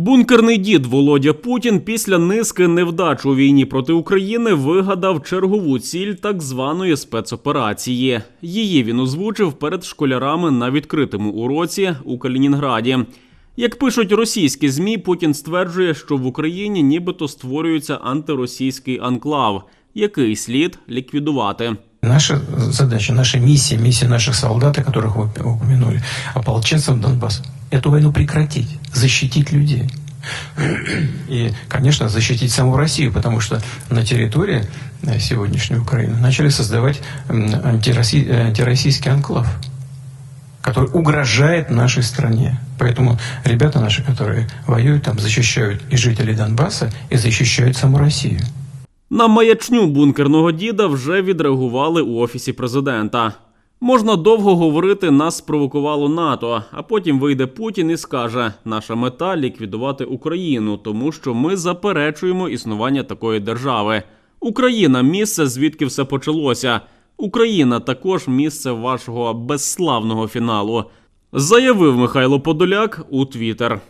Бункерний дід Володя Путін після низки невдач у війні проти України вигадав чергову ціль так званої спецоперації. Її він озвучив перед школярами на відкритому уроці у Калінінграді. Як пишуть російські змі, Путін стверджує, що в Україні нібито створюється антиросійський анклав, який слід ліквідувати. Наша задача, наша миссия, миссия наших солдат, о которых вы упомянули, ополченцев Донбасса, эту войну прекратить, защитить людей. И, конечно, защитить саму Россию, потому что на территории э, сегодняшней Украины начали создавать э, антироссийский анклав, который угрожает нашей стране. Поэтому ребята наши, которые воюют там, защищают и жителей Донбасса, и защищают саму Россию. На маячню бункерного діда вже відреагували у офісі президента. Можна довго говорити, нас спровокувало НАТО, а потім вийде Путін і скаже: наша мета ліквідувати Україну, тому що ми заперечуємо існування такої держави. Україна місце, звідки все почалося. Україна також місце вашого безславного фіналу, заявив Михайло Подоляк у Твіттер.